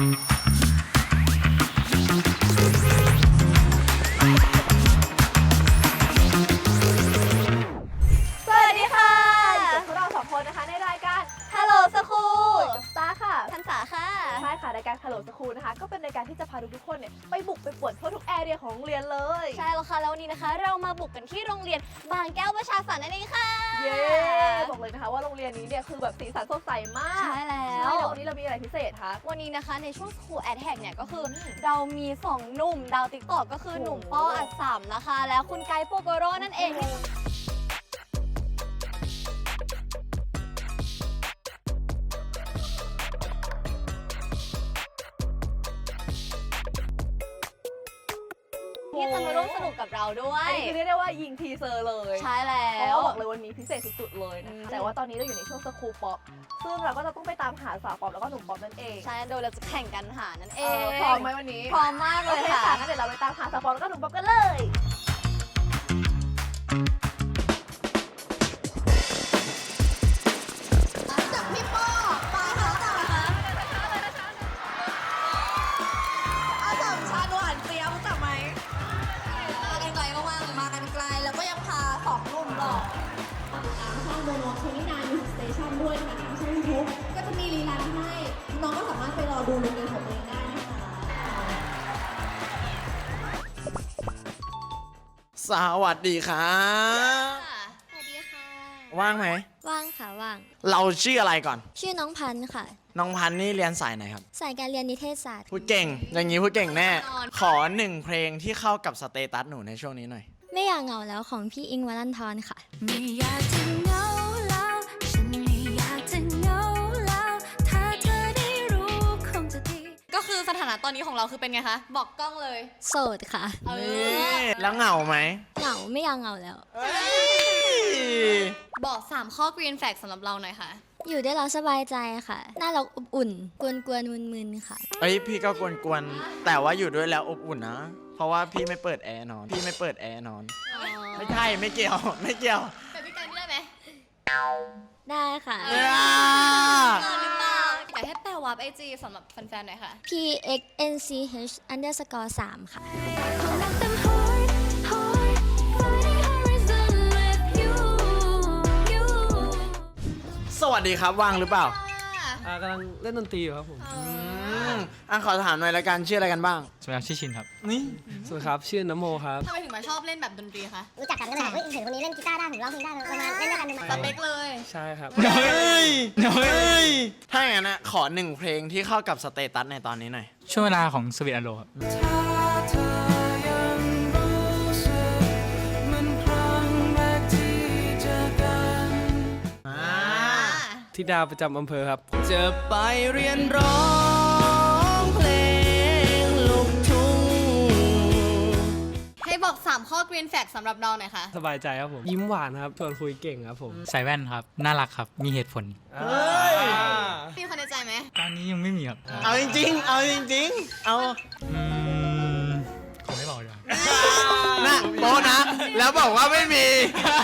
ส มี2หนุ่มดาวติ๊กตอกก็คือหนุ่มป้ออัดสามนะคะ แล้วคุณไกด์โปโกโร่นั่นเอง มาร่วมสนุกกับเราด้วยอันนี้คือเรียกได้ว่ายิงทีเซอร์เลยใช่แล้เพราะวว่าบอกเลยวันนี้พิเศษสุดๆเลยนะอืม คะแต่ว่าตอนนี้เราอยู่ในช่วงสคูลป๊อปซึ่งเราก็จะต้องไปตามหาสาวป๊อปแล้วก็หนุ่มป๊อปนั่นเองใช่โดยเราจะแข่งกันหานั่นเอเองอพร้อมไหมวันนี้พร้อมมากโอเลยเคค่ะค่ะงั้นเดี๋ยวเราไปตามหาสาวป๊อปแล้วก็หนุ่มป๊อปกันเลยจา สวัสดีครับสวัสดีค่ะ ว่างไหม ว่างค่ะว่าง เราชื่ออะไรก่อน ชื่อน้องพันธุ์ค่ะ น้องพันธุ์นี่เรียนสายไหนครับ สายการเรียนนิเทศศาสตร์ พูดเก่ง อย่างนี้พูดเก่งแน่ขอหนึ่งเพลงที่เข้ากับสเตตัสหนูในช่วงนี้หน่อย ไม่อยากเหงาแล้วของพี่อิงวัลันทรค่ะ ไม่อยากจะเหงา สถานะตอนนี้ของเราคือเป็นไงคะ บอกกล้องเลย โสดค่ะ เอนี่อ แล้วเหงาไหมเหงาไม่อยากเหงาแล้วเอ้ยบอก 3 ข้อ green flag สำหรับเราหน่อยค่ะ อยู่ด้วยเราสบายใจค่ะ น่ารักอบอุ่น กวนกวนๆมึนๆค่ะ เอ้ยพี่ก็กวนๆ แต่ว่าอยู่ด้วยแล้วอบอุ่นนะ เพราะว่าพี่ไม่เปิดแอร์นอน พี่ไม่เปิดแอร์นอน ไม่ใช่ไม่เกี่ยว ไม่เกี่ยวแต่พี่กันไม่ได้ไหมได้ค่ะ เออ เกินหรือเปล่าอยากให้แปลวับไอจีสำหรับแฟนๆหน่อยค่ะ p x n c h underscore 3ค่ะ Let them hide, hide, finding horizon with you, you. สวัสดีครับว่างหรือเปล่า อ่ากำลังเล่นดนตรีอยู่ครับผม อืม อะขอถามหน่อยละกันชื่ออะไรกันบ้าง สวัสดีครับชื่อชินครับ นี่สวัสดีครับ ชื่อนโมครับ ทำไมถึงมาชอบเล่นแบบดนตรีคะรู้จักกันก็เลยแบบเฮ้ยเห็นคนนี้เล่นกีตาร์ได้ผมร้องเพลงได้เรามาเล่นด้วยกันดูมาสเปคเลย ใช่ครับ เฮ้ยเฮ้ยถ้าอย่างนั้นนะขอหนึ่งเพลงที่เข้ากับสเตตัสในตอนนี้หน่อย ช่วงเวลาของสวีทอโลครับถ้าเธอยังรู้สึกเหมันครั้งแรกที่เจอกันอ่าที่ดาวประจำอำเภอครับ จะไปเรียนร้อง 3ข้อ green flag สำหรับเราหน่อยค่ะ สบายใจครับผม ยิ้มหวานครับชวนคุยเก่งครับผมใส่แว่นครับ น่ารักครับ มีเหตุผล มีคนในใจไหมตอนนี้ยังไม่มีครับเอาจริงๆ เอาจริงๆ เอาอืมขอไม่บอกดีกว่านะโบะนะ แล้วบอกว่าไม่มี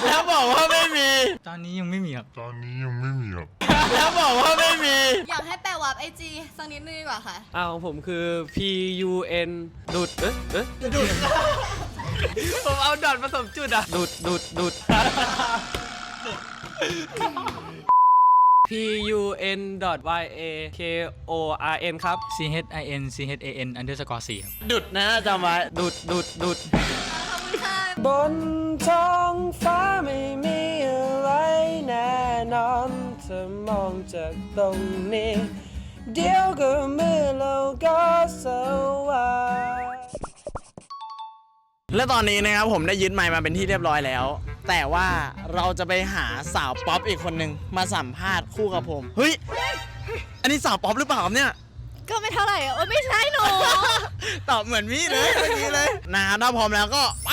แล้วบอกว่าไม่มีตอนนี้ยังไม่มีครับ แล้วบอกว่าไม่มี อยากให้แปลวับไอจีสักนิดนึงดีกว่าค่ะอ่าของผมคือ P U N ดุด เอ๊ะเอ๊ะดุด ผมเอาดอทผสมจุดอะดุดดุดดุด P U N ดอท Y A K O R N ครับ C H I N C H A N underscore 4ครับ ดุดนะจำไว้ดุดดุดดุดขอ บคุณค่ะบนท้องฟ้าไม่มีอะไรแน่นอนเธอมองจากตรงนี้ เดี๋ยวก็มือเราก็สว่างและตอนนี้นะครับผมได้ยึดไมค์มาเป็นที่เรียบร้อยแล้ว แต่ว่าเราจะไปหาสาวป๊อปอีกคนหนึ่งมาสัมภาษณ์คู่กับผมเฮ้ยอันนี้สาวป๊อปหรือเปล่าครับเนี่ย ก็ไม่เท่าไหร่โอ้ยไม่ใช่หนู ตอบเหมือนพี่เลยเมื่อกี้เลยนะครับถ้าพร้อมแล้วก็ไป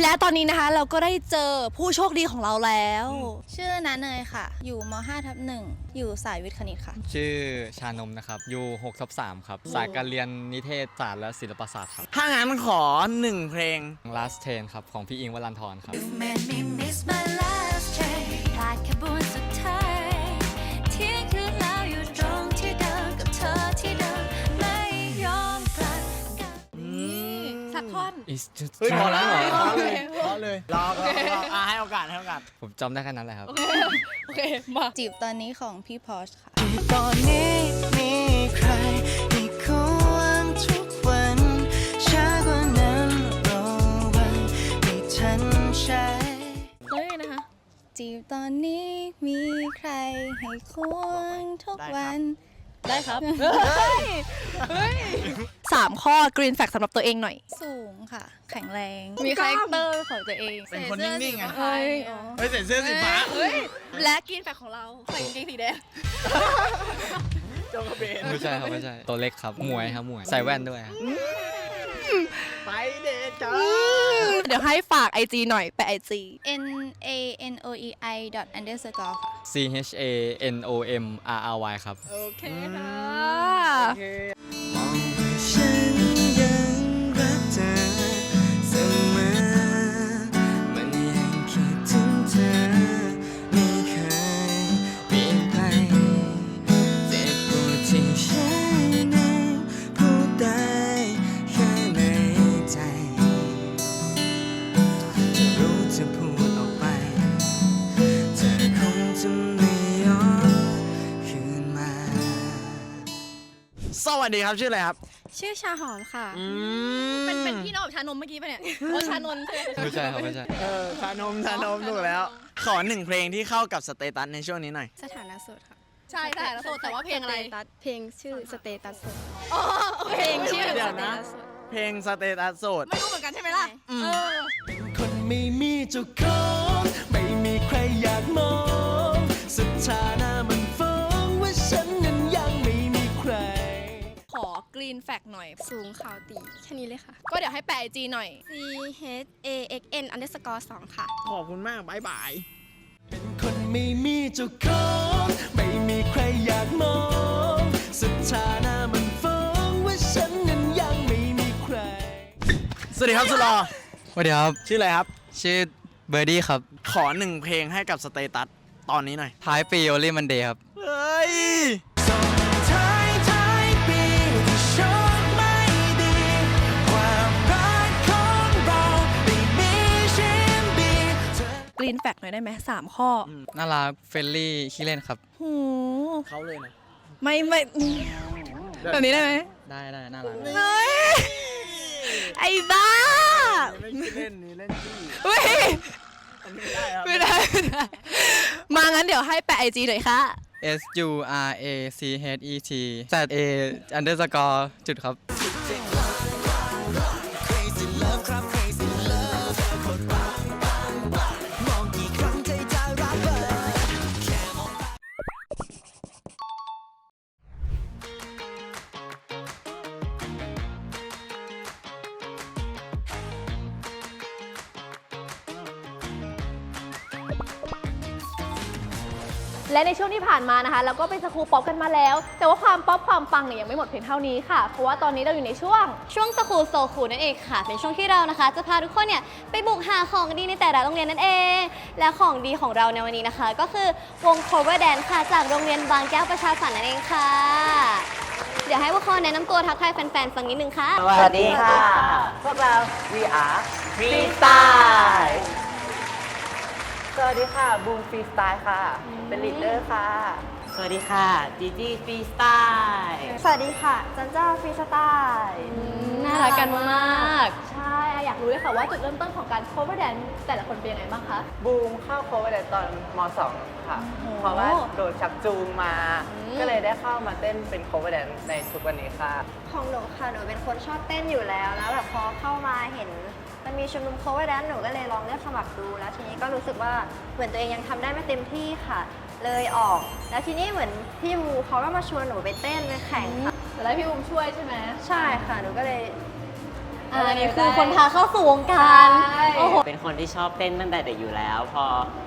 และตอนนี้นะคะเราก็ได้เจอผู้โชคดีของเราแล้ว ชื่อน้าเนยค่ะ อยู่ม5ทับหนึ่งอยู่สายวิทย์คณิตค่ะ ชื่อชานมนะครับ อยู่6ทับ3ครับ สายการเรียนนิเทศศาสตร์และศิลปศาสตร์ครับ ถ้างั้นขอหนึ่งเพลง Last Train ครับ ของพี่อิงวัลันทรครับ Made me miss my last It's just เฮ้ยพอแล้ว time พอเลยพอเลยรอรอรออะให้โอกาสให้โอกาส ผมจำได้แค่นั้นแหละครับ โอเค มา จีบตอนนี้ของพี่พอชค่ะ ตอนนี้มีใครให้ควงทุกวันช้ากว่านั้นรอวันให้ฉันใช้เฮ้ยนะคะ จีบตอนนี้มีใครให้ควงทุกวัน ได้ครับสามข้อกรีนแฟกสำหรับตัวเองหน่อย สูงค่ะ แข็งแรง มีคาแรคเตอร์ของตัวเองเป็นคนนิ่งๆไงเฮ้ยเฮ้ยใส่เสื้อสีฟ้าเฮ้ยและกรีนแฟกของเราใส่กางเกงสีแดงโจงกระเบนไม่ใช่ครับไม่ใช่ตัวเล็กครับหมวยครับหมวย ใส่แว่นด้วยครับ ไปเดทจ้าเดี๋ยวให้ฝาก IG หน่อยไป IG N A N O E I dot underscore ค่ะ C H A N O M R R Y ครับ โอเคค่ะ มองว่าฉัน วัสดีครับชื่ออะไรครับ ชื่อชาหอมค่ะ อืมเป็นเป็นพี่น้องกับชานมเมื่อกี้ปะเนี่ยโอ้ชานนท์ใช่ไหมไม่ใช่ครับไม่ใช่ เออชานมชานมถูกแล้ว ขอหนึ่งเพลงที่เข้ากับสเตตัสในช่วงนี้หน่อย สถานะโสดค่ะใช่ใช่แล้วโสดแต่ว่าเพลงอะไรสตตัสเพลงชื่อสเตตัสโสดอ๋อเพลงชื่อเดี๋ยวนะ เพลงสเตตัสโสด ไม่รู้เหมือนกันใช่ไหมล่ะเออคนไม่มีเจ้าของไม่มีใครอยากมองสถานะ อกรีนแฟกหน่อย สูงขาวตีแค่นี้เลยค่ะ ก็เดี๋ยวให้แปะ IG หน่อย C H A X N underscore 2ค่ะ ขอบคุณมากบายบาย เป็นคนไม่มีเจ้าของไม่มีใครอยากมองสถานะมันฟ้องว่าฉันนั้นยังไม่มีใคร สวัสดีครับสุดหรอสวัสดีครับ ชื่ออะไรครับ ชื่อเบอร์ดี้ครับขอหนึ่งเพลงให้กับสเตตัสตอนนี้หน่อย ท้ายปีโอลี่มันเดย์ครับ เฮ้ย กรีนแฟกหน่อยได้ไหมสามข้อน่ารักเฟรนลี่ขี้เล่นครับโหเขาเลยนะไม่ไม่แบบนี้ได้ไหมได้ได้น่ารักเฮ้ยไอ้บ้าไม่ใช่เล่นนี่เล่นจี้เฮ้ยอันนี้ไม่ได้ครับไม่ได้ไม่ได้ มางั้นเดี๋ยวให้แปะ IG หน่อยค่ะ S U R A C H E T Z A underscore จุดครับ และในช่วงที่ผ่านมานะคะเราก็ไปสกูป๊อปกันมาแล้ว แต่ว่าความป๊อปความปังเนี่ยยังไม่หมดเพียงเท่านี้ค่ะ เพราะว่าตอนนี้เราอยู่ในช่วง ช่วงสคูลโซคูนั่นเองค่ะ เป็นช่วงที่เรานะคะ จะพาทุกคนเนี่ยไปบุกหาของดีในแต่ละโรงเรียนนั่นเอง และของดีของเราในวันนี้นะคะ ก็คือวง cover dance ค่ะ จากโรงเรียนบางแก้วประชาสรรค์นั่นเองค่ะ เดี๋ยวให้พวกเขาแนะนำตัวทักทายแฟนๆฟังนิดนึงค่ะ สวัสดีค่ะ พวกเรา we are freestyle ส วัสดีค่ะบูมฟรีสไตล์ค่ะ เป็นลีดเดอร์ค่ะ สวัสดีค่ะจีจีฟรีสไตล์สวัสดีค่ะ จันจ้าฟรีสไตล์น่ารักกันมาก ใช่อะอยากรู้เลยค่ะว่าจุดเริ่มต้นของการ cover dance แต่ละคนเป็นยังไงบ้างคะ บูมเข้าโค้ชตอนม .2 ค่ะเพราะว่าโดนชักจูงมาก็เลยได้เข้ามาเต้นเป็นโค้ชแดนในทุกวันนี้ค่ะ ของหนูค่ะหนูเป็นคนชอบเต้นอยู่แล้ว แล้วแบบพอเข้ามาเห็น มันมีชุมนุม cover dance หนูก็เลยลองเลือกสมัครดู แล้วทีนี้ก็รู้สึกว่าเหมือนตัวเองยังทำได้ไม่เต็มที่ค่ะ เลยออก แล้วทีนี้เหมือนพี่มูเขาก็มาชวนหนูไปเต้นไปแข่งค่ะแต่แล้วพี่อุ้มช่วยใช่ไหมใช่ค่ะหนูก็เลยเอออันนี้ได้คือคนพาเข้าสู่วงการใช่โอ้โหเป็นคนที่ชอบเต้นตั้งแต่เด็กอยู่แล้ว พอ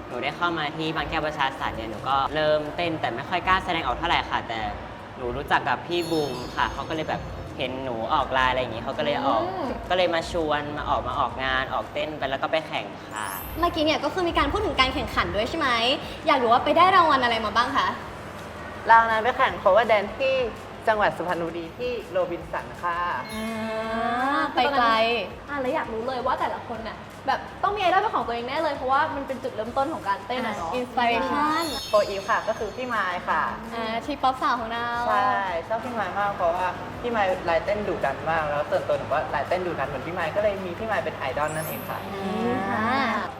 หนูได้เข้ามาที่บางแก้วประชาสันเนี่ยหนูก็เริ่มเต้นแต่ไม่ค่อยกล้าแสดงออกเท่าไหร่ค่ะ แต่หนูรู้จักกับพี่บูมค่ะเขาก็เลยแบบ เห็นหนูออกไลน์อะไรอย่างนี้เขาก็เลยออกก็เลยมาชวนมาออกมาออกงานออกเต้นไปแล้วก็ไปแข่งค่ะ เมื่อกี้เนี่ยก็คือมีการพูดถึงการแข่งขันด้วยใช่ไหม อยากรู้ว่าไปได้รางวัลอะไรมาบ้างคะ เรานั้นไปแข่ง cover dance ที่จังหวัดสุพรรณบุรีที่โรบินสันค่ะไปไกล อะแล้วอยากรู้เลยว่าแต่ละคนเนี่ย แบบต้องมีไอดอลเป็นของตัวเองแน่เลย เพราะว่ามันเป็นจุดเริ่มต้นของการเต้นอะเนาะ อินสปิเรชันโปรอีฟค่ะก็คือพี่ไม้ค่ะ อ่าทีป๊อปสาวของเราใช่ชอบพี่ไม้มากเพราะว่าพี่ไม้ลายเต้นดุดันมากแล้วส่วนตัวหนูก็ลายเต้นดุดันเหมือนพี่ไม้ก็เลยมีพี่ไม้เป็นไอดอลนั่นเองค่ะอ่า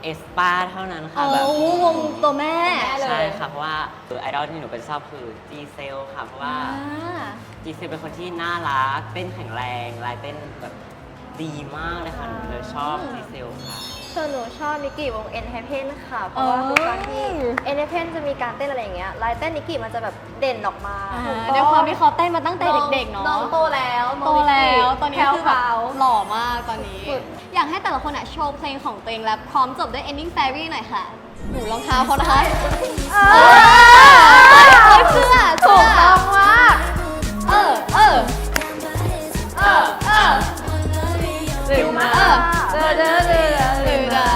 เอสปาเท่านั้นค่ะเอาแบบวงตัวแม่ใช่ค่ะเพราะว่าไอดอลที่หนูเป็นชอบคือจีเซลค่ะเพราะว่าอ่า จีเซลเป็นคนที่น่ารักเต้นแข็งแรงลายเต้นแบบ ดีมากเลยค่ะหนูเลยชอบจีเซลค่ะ ส่วนหนูชอบนิกกี้วง N h a p e n ค่ะ เพอ๋ราะอว่าทุกครั้งที่ N h a p e n จะมีการเต้นอะไรอย่างเงี้ยลายเต้นนิกกี้มันจะแบบเด่นออกมาอ่าด้วยความที่เขาเต้นมาตั้งแต่เด็กๆเนาะน้องโตแล้วน้องโตแล้วตอนนี้แพรวคือแบบพราวหล่อมากตอนนี้ อยากให้แต่ละคนอะโชว์เพลงของตัวเองแล้วพร้อมจบด้วย ending fairy หน่อยค่ะหนูรองเท้าเขานะคะเออเสื้อถูกต้องมากเออเออเออเออ เร็วมากเออเด้อเด้อเด้อเด้อ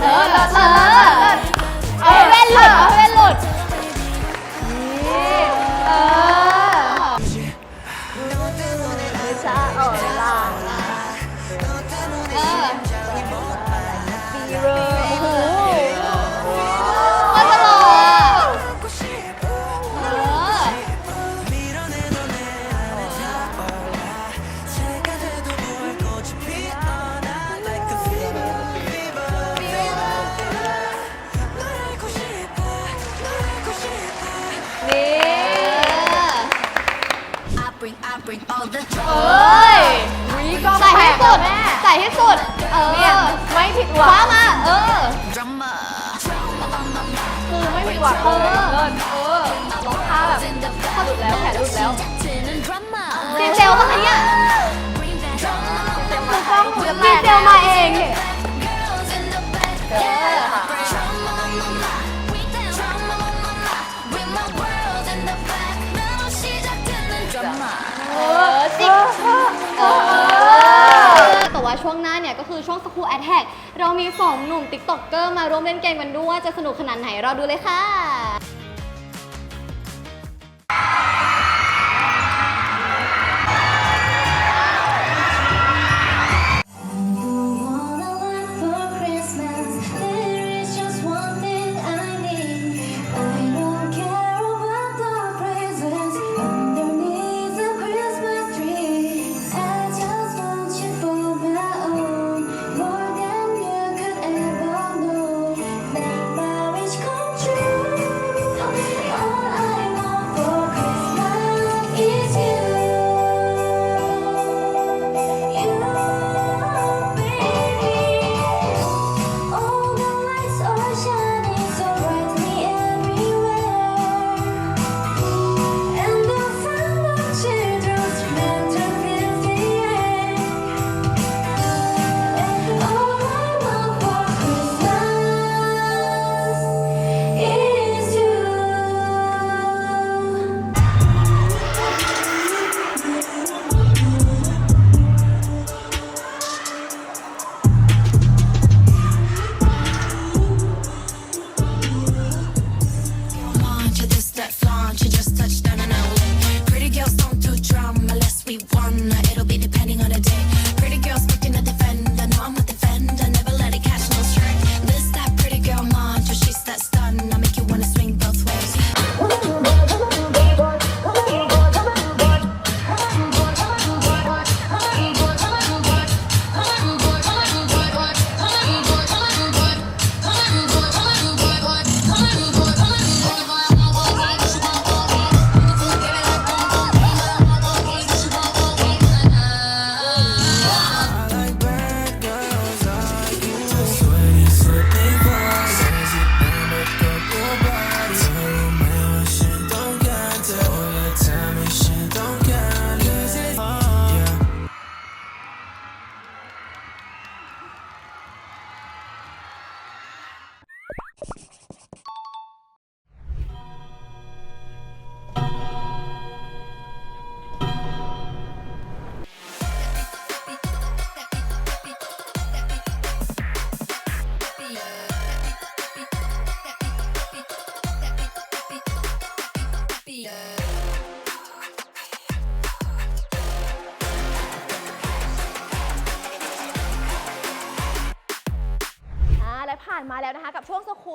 เออเออเออเอาเว้นหลุดเอาเว้นหลุดเออ เอ้ยใส่ให้สุดใส่ให้สุด เออไม่ผิดหวัคว้างมา เออ คือไม่ผิดหวังเลยเลิศเออรองเท้าแบบข้อหลุดแล้วแขนหลุดแล้วดีเซลมาเนี่ย คือกล้องหนูจะแตดีกเซลมาเองเนี่ย ว่าช่วงหน้าเนี่ยก็คือช่วงสกูแอดแท็กเรามีสองหนุ่มติ๊กต็อกเกอร์มาร่วมเล่นเกมกันด้วย จะสนุกขนาดไหนเราดูเลยค่ะ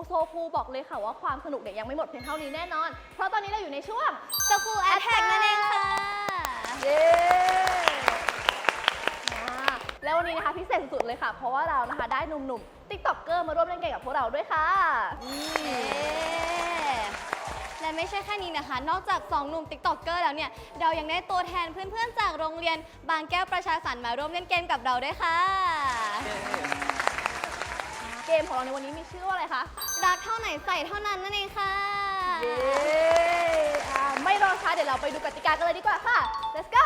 โซคูบอกเลยค่ะว่าความสนุกเนี่ยยังไม่หมดเพียงเท่านี้แน่นอน เพราะตอนนี้เราอยู่ในช่วงสกูแอทแทกนั่นเองค่ะ เย้อ่าแล้ววันนี้นะคะพิเศษสุดๆเลยค่ะ เพราะว่าเรานะคะได้หนุ่มๆติ๊กต็อกเกอร์มาร่วมเล่นเกมกับพวกเราด้วยค่ะเย้และไม่ใช่แค่นี้นะคะ นอกจาก 2 หนุ่มติ๊กต็อกเกอร์แล้วเนี่ย เรายังได้ตัวแทนเพื่อนๆ จากโรงเรียน บางแก้วประชาสรรค์มาร่วมเล่นเกมกับเราด้วยค่ะ เกมของเราในวันนี้มีชื่อว่าอะไรคะ รักเท่าไหนใส่เท่านั้นนั่นเองค่ะ เย้อ่าไม่รอช้าเดี๋ยวเราไปดูกติกากันเลยดีกว่าค่ะ let's go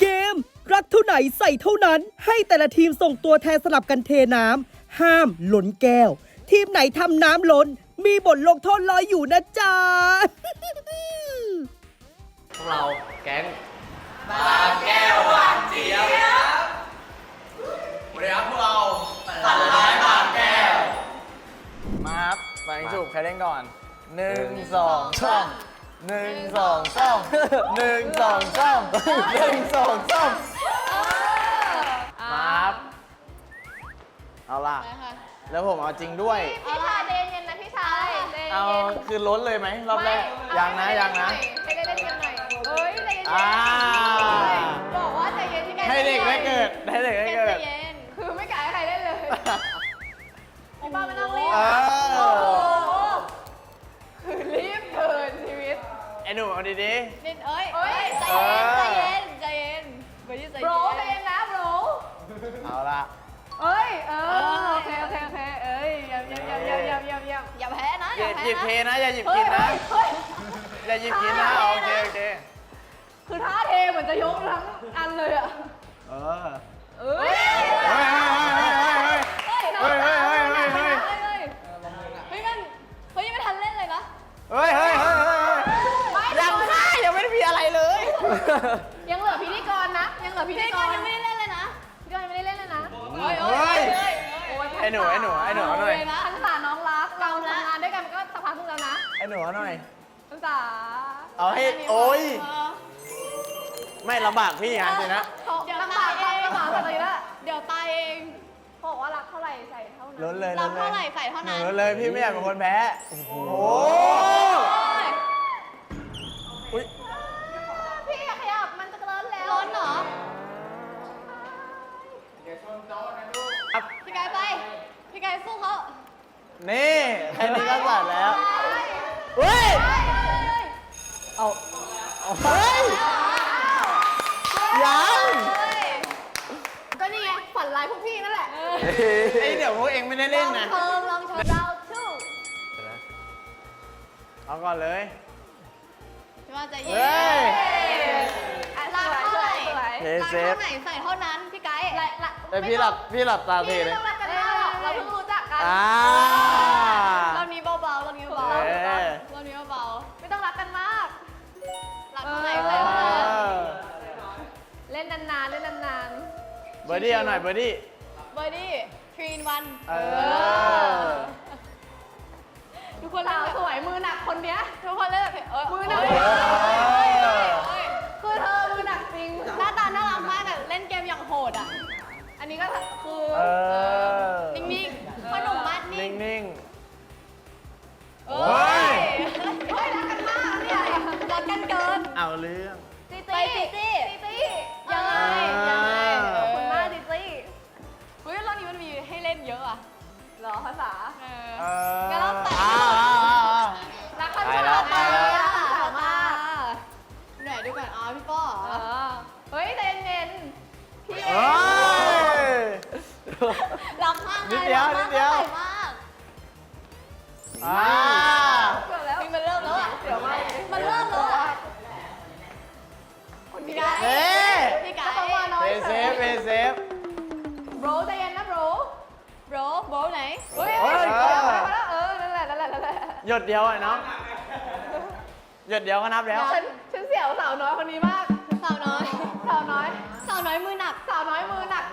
เกม รักเท่าไหนใส่เท่านั้น ให้แต่ละทีมส่งตัวแทนสลับกันเทน้ำห้ามล้นแก้ว ทีมไหนทำน้ำล้น มีบทลงโทษรออยู่นะจ๊ะ พวกเราแก๊งบางแก้วหวานเจี๊ยบสวัสดีครับพวกเราสันร้ายบางแก้ว มาครับไปจูบใครเล่นก่อนหนึ่งสองสามหนึ่งสองสามหนึ่งสองสามหนึ่งสองสามมาครับเอาล่ะ แล้วผมเอาจริงด้วย พี่ชายเดนเย็นนะพี่ชายเดนเอาเย็นคือล้นเลยไหมรอบแรกยังนะยังนะให้ได้เล่นกันหน่อยเอ้ยใจเย็นอ่าๆบอกว่าใจเย็นที่ไงให้เด็กได้เกิดให้เด็กได้เกิด ใจเย็นคือไม่กล้าให้ใครเล่นเลย พี่ป้าไม่ต้องรีบเออ โอ้โหคือรีบเกินชีวิตไอ้หนูเอาดีนิดเอ้ยเอ้ยใจเย็นใจเย็นใจเย็นเบอร์ดี้ใจโบรเย็นใจเย็นนะโบรๆ เอาละเอ้ย เออ โอเค โอเค โอเค เอ้ยอย่าอย่าอย่าอย่าอย่าอย่าอย่าอย่าแพ้นะออย่าย่าแพ้หยิบเทนะนะอย่าหยิบเฮ้กิยนนะ เฮ้ยอย่าหยิบกินนะโอเคโอเค คือท่าเทเหมือนจะยกทั้งอันเลยอะ เออ เอ้ยเฮ้ย เฮ้ยเฮ้ยเฮ้ยเฮ้ยเฮ้ยยังค่ะยังไม่ได้มีอะไรเลย ยังเหลือพิธีกรนะ ยังเหลือพิธีพี่กกรรยังไม่ได้เล่นเลยนะพิธีกรยังไม่ได้เล่นเลยนะเฮ้ยเฮ้ยโอ้ย ไอ้หนูไอ้หนูไอ้หนูเอาหน่อย ทันษาน้องรัก เราทำงานด้วยกันก็สักพักนึงแล้วนะไอ้หนูเอาหน่อย ทันษาเอาให้โอ้ย ไม่ลำบากพี่งานจริงนะ เขาลำบากมากลำบากอะไรละเดี๋ยวตายเองเขาบอก ว่ารักเท่าไหร่ใส่เท่านั้นล้นเลยรัล้บนเลเท่ายไหร่ใส่เท่าหนูนั้นล้นเลยพี่ไม่อยากเป็นคนแพ้โอ้โหอุ้ยพี่อย่าขยับมันจะเลินแล้วร้อนเหรอพี่กายไป พี่กายสู้เขานี่แค่นี้ก็สั่นแล้วเฮ้ย เอาเอาเฮ้ย ยัง ก็นี่ไงฝันร้ายพวกพี่นั่นแหละ ไอเดี๋ยวพวกเองไม่ได้เล่นนะเพิ่มลองชมเราชู้เอาก่อนเลย พี่ว่าใจเฮ้เย็ยนรักเท่าไหร่สวยเทรักเซฟเท่าไหนใส่เท่านั้นพี่ไกด์และและแต่พี่หลับพี่หลับตาเทพี่เลไม่ย ต้องรักกันมากหรอกเราเพิ่งรู้จักกัน อ่ารอบนี้เบาๆรอบนี้เบาเออๆรอบนี้เบาไม่ต้องรักกันมากๆรักเท่าไหร่เอใส่เท่านั้นอเล่นนานๆ เล่นนานเบอร์ดี้เอาหน่อยเบอร์ดี้เบอร์ดี้ทรีน วัน เออ ทุกคนๆเล่สานวแบบสวยมือหนักคนเนี้ย ทุกคนเล่นแบบเออมือหนักเฮ้ยเฮ้ยคือเธอมือหนักจริง หน้าตาน่ารักมากแบบเล่นเกมอย่างโหดอะ อันนี้ก็คือ เออ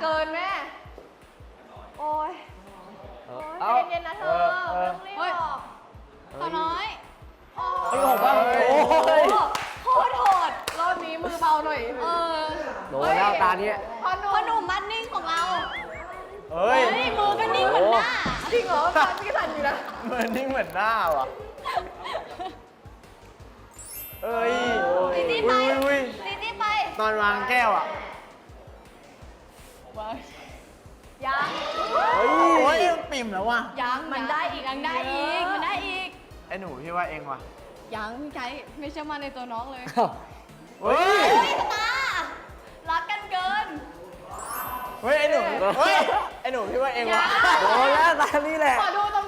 เกินแม่ โอ้ยโอ้ยใจเย็นๆนะเธอเออไม่เฮ้ต้องรีบยบอกสาวน้อยเฮ้ยผมว่าโอ้ย โคตรโหด รอบนี้มือเบาหน่อย เออโดนแล้วตาเนี้ย พอหนุ่พ่อมหนุ่มมัดนิ่งของเรา เฮ้ยเฮ้ยมือก็นิ่งเหมือนหน้าพจริงเหรอฟันพี่สันอยู่นะ เหมือนนี่เหมือนหน้าว่ะเอ้ยตีตีไปอุ้ยอุ้ยตีตีไป ตอนวางแก้วอะ ยังเฮ้ยโอ้ยปิ่มแล้วว่ะ ยังมันได้อีกยังได้อีก มันได้อีก ไอ้หนูพี่ว่าเองว่ะยังพี่ไก่ไม่เชื่อมั่นในตัวน้องเลยเฮ้ยเฮ้ยตารักกันเกิน เฮ้ยไอ้หนูเฮ้ยไอ้หนูพี่ว่าเองว่ะยังโดนแล้วตานี่แหละ ขอดูตร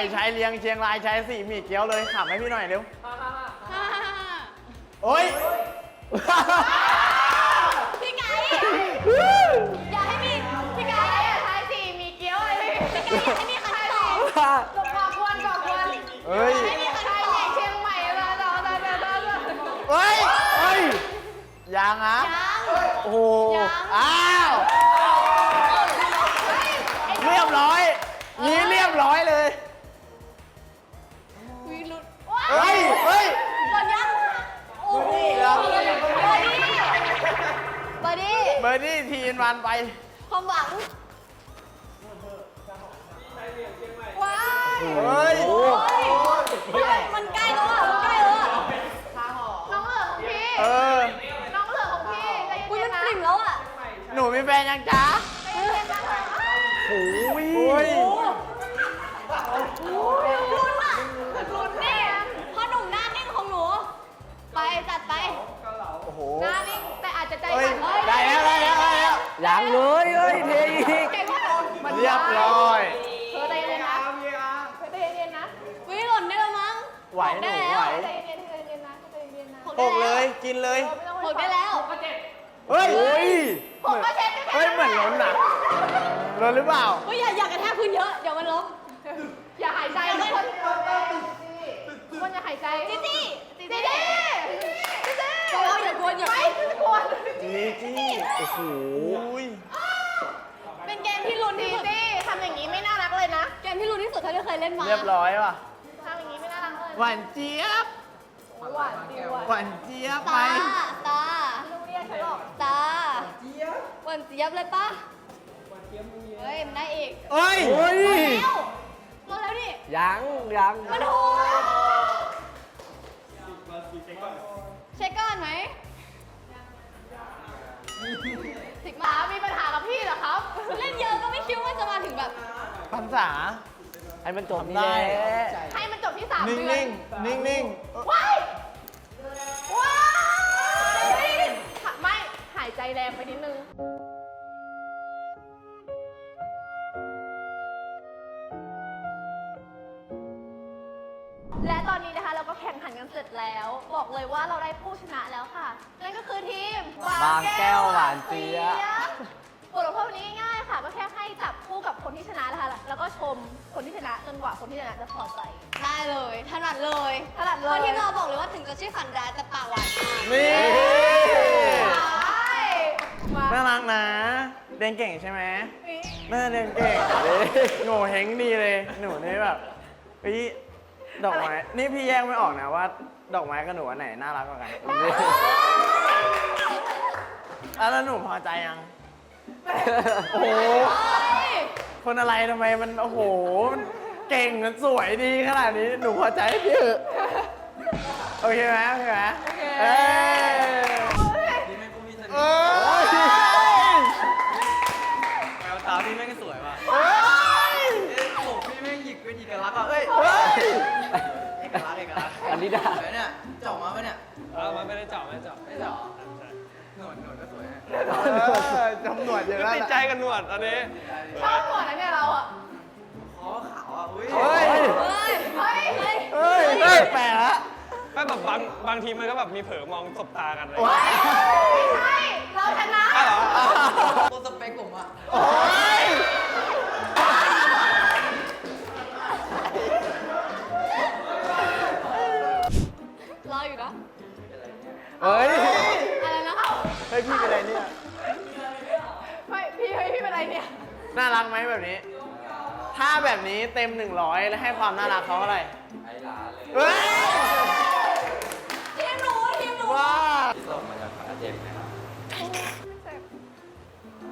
ใหม่ชายเลียงเชียงรายชายสี่หมี่เกี๊ยวเลยขับให้พี่หน่อยเร็วโอ้ยพี่ไก่อย่าให้มีพี่ไก่ไอ้ทายสี่มีเกี๊ยวอะไรพี่ไก่อย่าให้มีครั้งที่สองก่อควรก่อควรเฮ้ยไม่มีใครใหญ่เชียงใหม่เลยเราเราเราเราเราเฮ้ยเฮ้ยยังอะยังโอ้โหยังอ้าวเรียบร้อยนี้เรียบร้อยเลย อดี้บอดี้เบอร์ดี้ทีนวันไป ความหวังว้ายเฮ้ยเฮ้ยมันใกล้แล้วอะ มันใกล้แล้วอะน้องเหลือของพี่เออ น้องเหลือของพี่ใจอุ้ยเย็มันนๆนะปริ่มแล้วอะหนูมีแฟนยังจ๊ะใจเย็นๆนะโอ้ยลุ้นอะลุ้นนี่พ่อหนุ่มหน้านิ่งของหนู ไปจัดไป โอ้โห หน้านิ่ง แต่อาจจะใจเฮ้ยสั่นได้แล้วได้แล้วได้แล้วยังเลยเฮ้ยเทอีกเก่งมากมันเรียบร้อย เธอใจเย็นๆนะเธอใจเย็นๆนะวิหล่นได้แล้วมั้งไหวหนูไหว ใจเย็นๆใจเย็นๆนะใจเย็นๆนะหกเลยกินเลย หกได้แล้วเฮ้ยผมก็เช็ดด้วยกันเฮ้ยเหมือนล้นอะล้นหรือเปล่าเฮ้ยอย่าอย่ากระแทกพื้นเยอะเดี๋ยวมันล้มอย่าหายใจทุกคนทุกคนอย่าหายใจจีจี้จีจี้ จีจี้เราอย่ากวนอย่าไม่ไม่ควรจีจี้โอ้โหเป็นเกมที่ลุ้นจีที่สุดจี้ทำอย่างนี้ไม่น่ารักเลยนะเกมที่ลุ้นที่สุดเท่าที่เคยเล่นมาเรียบร้อยว่ะทำอย่างนี้ไม่น่ารักเลยหวานเจี๊ยบหวานจริงหวานหวานเจี๊ยบไปตาตาไม่ต้องเรียกฉันหรอกตาหวานเจี๊ยบเลยปะเฮ้ยมันได้อีกเฮ้ยแล้วรอแล้วดิยังยังมันโหด เช็คก่อนไหมสิบหมามีปัญหากับพี่เหรอครับ เล่นเยอะก็ไม่คิดว่าจะมาถึงแบบ พรรษาให้มันจบได้ให้มันจบที่สามนิ่งเดือนนิ่งนิ่งนิ่งว้ายว้ายไม่หายใจแรงไปนิดนึง และตอนนี้นะคะเราก็แข่งขันกันเสร็จแล้วบอก เลยว่าเราได้ผู้ชนะแล้วค่ะ นั่นก็คือทีมบางแก้วหวานเจี๊ยบ บทลงโทษวันนี้ง่ายๆค่ะ ก็แค่ให้จับคู่กับคนที่ชนะนะคะแล้วก็ชมคนที่ชนะจนกว่าคนที่ชนะจะพอใจได้เลยถนัดเลยถนัดเลยคนที่เราบอกเลยว่าถึงจะชื่อฝันร้ายแต่ปากหวานมากนี่มาน่ารักนะ เรียนเก่งใช่ไหมน่าเรียนเก่งโง่เฮงดีเลย หนูนี่แบบพี่ ดอกไม้นี่พี่แยกไม่ออกนะว่า ดอกไม้กับหนูอันไหนน่ารักกว่ากันอะแล้วหนูพอใจยัง โอ้โห คนอะไรทำไมมันโอ้โหมันเก่งมันสวยดีขนาดนี้หนูพอใจพี่เถอะโอเคไหมโอเคไหมเอ้ยเอ้ยแววตาพี่แม่งสวยว่ะเอ้ยโอ้พี่แม่งหยิกเป็นเอกลักษณ์อะเอ้ย เฮ้ย นนี้ได้สวยเนี่ยเจาะมาปะเนี่ยเออมันไม่ได้เจาะไม่ได้เจาะไม่เจาะหนวดหนวดก็สวยเออจำหนวดเยอะแล้วติดใจกันหนวดอันนี้ ชอบหมดแล้วเนี่ยเราอะคอขาวอะอุ้ยเฮ้ย เฮ้ย เฮ้ย เฮ้ย เฮ้ยเฮ้ยแปลกละไม่แบบบางบางทีมันก็แบบมีเผลอมองสบตากันเลยว้ายไม่ใช่ เราชนะ อ้าวเหรอ ตัวสเปคผมอะ โอ้ย เฮ้ยอะไรนะคะเฮ้ยพี่เป็นอะไรเนี่ยไม่พี่เฮ้ยพี่เป็นอะไรเนี่ยน่ารักไหมแบบนี้ ถ้าแบบนี้เต็ม 100 แล้วให้ความน่ารักเขาเท่าไหร่ไอ้ล้านทีมหนูทีมหนูเยว้าส่งมาจากาเจ็บนะครับ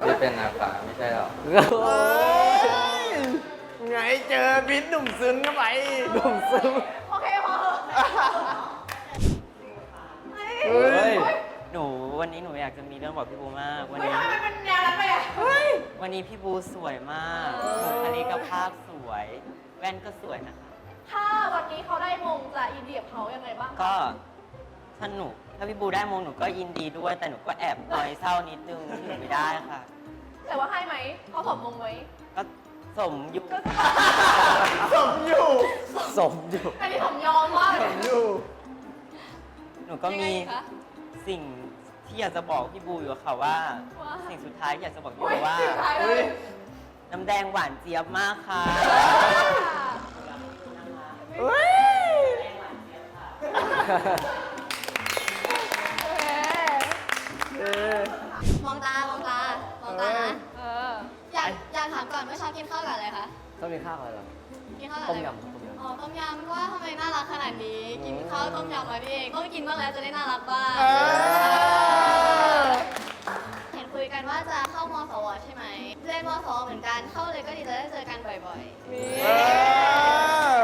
ที่เป็นอางฟ้าไม่ใช่หรอเฮ้ยไงเจอพิษหนุ่มซึ้งเข้าไป หนุ่มซึ้ง โอเคพอ เฮ้ย หนูวันนี้หนูอยากจะมีเรื่องบอกพี่บูมาก วันนี้ ทำไมเป็นแนวนั้นไปอะวันนี้พี่บูสวยมากบุคลิกภาพสวย แว่นก็สวยนะคะ ถ้าวันนี้เขาได้มงจะอินเดียบเขายังไงบ้างคะก็ถ้าหนูถ้าพี่บูได้มงหนูก็ยินดีด้วย แต่หนูก็แอบหน่อยเศร้านิดนึงที่หนูไม่ได้ค่ะ แต่ว่าให้ไหมเขาสมมงไหมก็สมอยู่ สมอยู่ สมอยู่ อันนี้ผมยอมมากสมอยู่ หนูก็มีสิ่งที่อยากจะบอกพี่บูอยู่ค่ะว่า สิ่งสุดท้ายที่อยากจะบอกพี่บูว่าเฮ้ยน้ำแดงหวานเจี๊ยบมากค่ะเฮ้ยมองตามองตามองตานะ เออ อยากอยากถามก่อนเมื่อเช้ากินข้าวกับอะไรคะ ต้องมีข้าวอะไรหรอกินข้าวกับอะไรต้มยำต้มยำ อ๋อต้มยำว่าทำไมน่ารักขนาดนี้ กินข้าวต้มยำมาพี่เองก็กินบ้างแล้วจะได้น่ารักบ้างเออเห็นคุยกันว่าจะเข้ามสวใช่ไหมเรียนมสวเหมือนกันเข้าเลยก็ดีจะได้เจอกันบ่อยเออ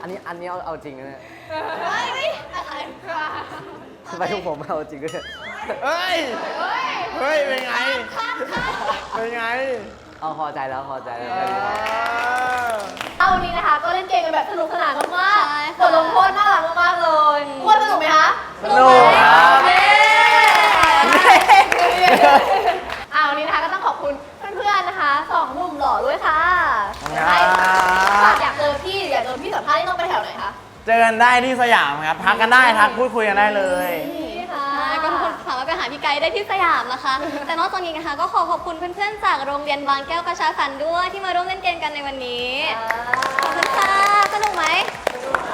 อันนี้อันนี้เอาเอาจริงนะเนี่ยๆเฮ้ยนี่อะไรทำไมพวกผมเอาจริงด้วยเฮ้ย เฮ้ยเฮ้ย เป็นไง เป็นไง เอาพอใจแล้วพอใจแล้วเออเอา วันนี้นะคะ ก็เล่นเกมกันแบบสนุกสนานมากใช่ๆบค่ะทลงโทษน่ารักมากๆเลยโคตรสนุกไหมคะสนุกครับ เย้เอาวันนี้นะคะก็ต้องขอบคุณเพื่อนๆนะคะสองหนุ่มหล่อด้วยค่ะครับใครอยากเจอพี่อยากเจอพี่สัมภาษณ์นี่ต้องไปแถวไหนคะ เจอกันได้ที่สยามครับ ทักกันได้ทักพูดคุยกันได้เลย นี่ หาพี่ไกด์ได้ที่สยามนะคะ แต่นอกจากนี้นะคะ ก็ขอขอบคุณเพื่อนๆ จากโรงเรียนบางแก้วประชาสันด้วยที่มาร่วมเล่นเกมกันในวันนี้ ขอบคุณค่ะสนุกไหม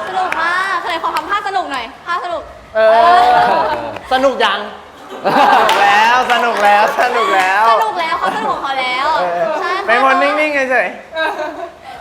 สนุกมากเคยขอทำท่าสนุกหน่อยท่าสนุกเออ สนุกยัง สนุกแล้วสนุกแล้วสนุกแล้วสนุกแล้วเขาสนุกของเขาแล้วเออใช่ะเป็นคนนิ่งๆเฉย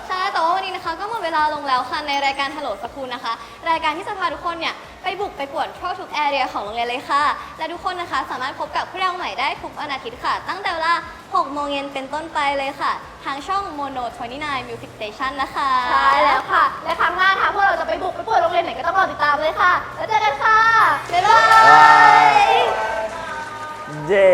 ใช่แต่ว่าวันนี้นะคะก็หมดเวลาลงแล้วค่ะในรายการ Hello School นะคะ รายการที่จะพาทุกคนเนี่ย ไปบุกไปป่วนทั่วทุกแอเรียของโรงเรียนเลยค่ะ และทุกคนนะคะสามารถพบกับพวกเราใหม่ได้ทุกวันอาทิตย์ค่ะ ตั้งแต่เวลา 6 โมงเย็นเป็นต้นไปเลยค่ะ ทางช่อง Mono 29 Music Station นะคะ ใช่แล้วค่ะ และครั้งหน้าค่ะพวกเราจะไปบุกไปเปิดโรงเรียนไหนก็ต้องรอติดตามเลยค่ะ แล้วเจอกันค่ะ บ๊ายบายๆเย่